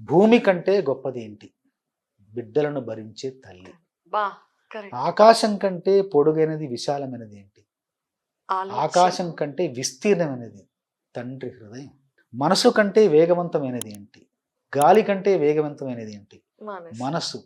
భూమి కంటే గొప్పది ఏంటి బిడ్డలను భరించే తల్లి. ఆకాశం కంటే పొడుగైనది విశాలమైనది ఏంటి ఆకాశం కంటే విస్తీర్ణమైనది తండ్రి హృదయం. మనసు కంటే వేగవంతమైనది ఏంటి గాలి కంటే వేగవంతమైనది ఏంటి మనసు.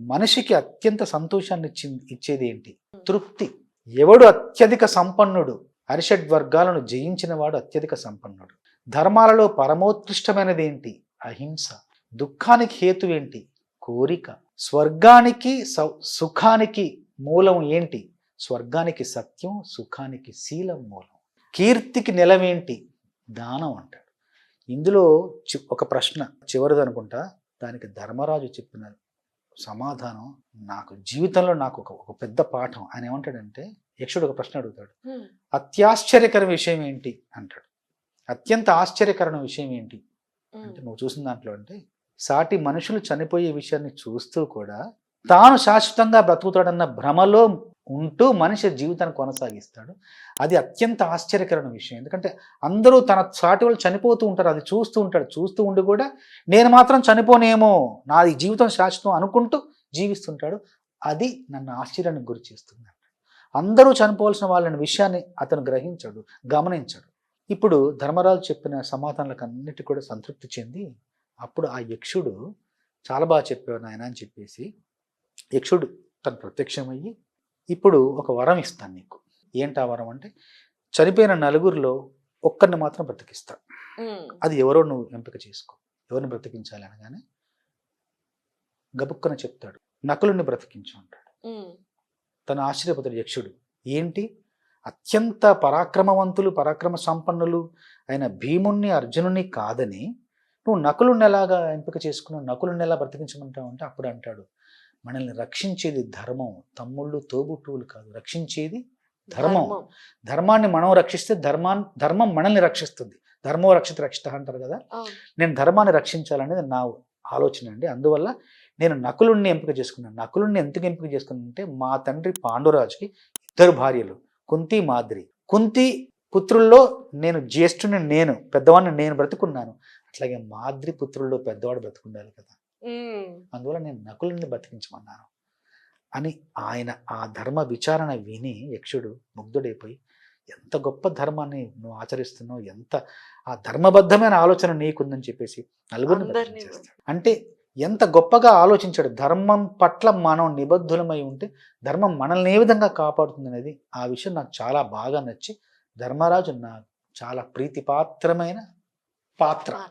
మనిషికి అత్యంత సంతోషాన్ని ఇచ్చి ఇచ్చేది ఏంటి తృప్తి. ఎవడు అత్యధిక సంపన్నుడు? అరిషడ్ వర్గాలను జయించిన వాడు అత్యధిక సంపన్నుడు. ధర్మాలలో పరమోత్కృష్టమైనది ఏంటి అహింస. దుఃఖానికి హేతు ఏంటి? కోరిక. స్వర్గానికి సౌ- సుఖానికి మూలం ఏంటి? స్వర్గానికి సత్యం సుఖానికి శీలం మూలం. కీర్తికి నిలవేంటి దానం అంటాడు. ఇందులో చి- ఒక ప్రశ్న చివరిది అనుకుంటా. దానికి ధర్మరాజు చెప్పిన సమాధానం నాకు జీవితంలో నాకు ఒక ఒక పెద్ద పాఠం. ఆయన ఏమంటాడంటే యక్షుడు ఒక ప్రశ్న అడుగుతాడు. అత్యాశ్చర్యకర విషయం ఏంటి? అంటాడు. అత్యంత ఆశ్చర్యకరమైన విషయం ఏంటి? అంటే నువ్వు చూసిన దాంట్లో అంటే సాటి మనుషులు చనిపోయే విషయాన్ని చూస్తూ కూడా తాను శాశ్వతంగా బ్రతుకుతాడన్న భ్రమలో ఉంటూ మనిషి జీవితాన్ని కొనసాగిస్తాడు. అది అత్యంత ఆశ్చర్యకరమైన విషయం. ఎందుకంటే అందరూ తన సాటి వాళ్ళు చనిపోతూ ఉంటారు. అది చూస్తూ ఉంటాడు. చూస్తూ ఉండి కూడా నేను మాత్రం చనిపోనేమో నాది జీవితం శాశ్వతం అనుకుంటూ జీవిస్తుంటాడు. అది నన్ను ఆశ్చర్యానికి గురి చేస్తుంది. అందరూ చనిపోవాల్సిన వాళ్ళని విషయాన్ని అతను గ్రహించాడు గమనించాడు. ఇప్పుడు ధర్మరాజు చెప్పిన సమాధానాలకు అన్నిటి కూడా సంతృప్తి చెంది అప్పుడు ఆ యక్షుడు చాలా బాగా చెప్పావు నాయన అని చెప్పేసి యక్షుడు తను ప్రత్యక్షమయ్యి ఇప్పుడు ఒక వరం ఇస్తాను నీకు. ఏంటి ఆ వరం అంటే చనిపోయిన నలుగురిలో ఒక్కరిని మాత్రం బ్రతికిస్తా. అది ఎవరో నువ్వు ఎంపిక చేసుకో. ఎవరిని బ్రతికించాలి అనగానే గబుక్కన చెప్తాడు. నకులుని బ్రతికించు అంటాడు. తన ఆశ్చర్యపోతాడు యక్షుడు. ఏంటి? అత్యంత పరాక్రమవంతులు పరాక్రమ సంపన్నులు అయిన భీముణ్ణి అర్జునుని కాదని నువ్వు నకులుని ఎలాగా ఎంపిక చేసుకున్నావు నకులుని ఎలా బ్రతికించమంటావు అంటే అప్పుడు అంటాడు. మనల్ని రక్షించేది ధర్మం. తమ్ముళ్ళు తోబుట్టువులు కాదు. రక్షించేది ధర్మం. ధర్మాన్ని మనం రక్షిస్తే ధర్మాన్ ధర్మం మనల్ని రక్షిస్తుంది. ధర్మో రక్షిత రక్షిత అంటారు కదా? నేను ధర్మాన్ని రక్షించాలనేది నా ఆలోచన అండి. అందువల్ల నేను నకులుణ్ణి ఎంపిక చేసుకున్నాను నకులుణ్ణి ఎందుకు ఎంపిక చేసుకున్నానంటే మా తండ్రి పాండురాజుకి ఇద్దరు భార్యలు. కుంతి మాద్రి. కుంతి పుత్రుల్లో నేను జ్యేష్ఠుని నేను పెద్దవాడిని నేను బ్రతుకున్నాను. అట్లాగే మాద్రి పుత్రుల్లో పెద్దవాడు బ్రతుకుండాలి కదా. అందువల్ల నేను నకులుని బతికించమన్నాను అని ఆయన ఆ ధర్మ విచారణ విని యక్షుడు ముగ్ధుడైపోయి ఎంత గొప్ప ధర్మాన్ని నువ్వు ఆచరిస్తున్నావు ఎంత ఆ ధర్మబద్ధమైన ఆలోచన నీకుందని చెప్పేసి నలుగురిని అంటే ఎంత గొప్పగా ఆలోచించాడు ధర్మం పట్ల మనం నిబద్ధులమై ఉంటే ధర్మం మనల్ని ఏ విధంగా కాపాడుతుంది అనేది ఆ విషయం నాకు చాలా బాగా నచ్చి ధర్మరాజు నా చాలా ప్రీతిపాత్రమైన పాత్ర.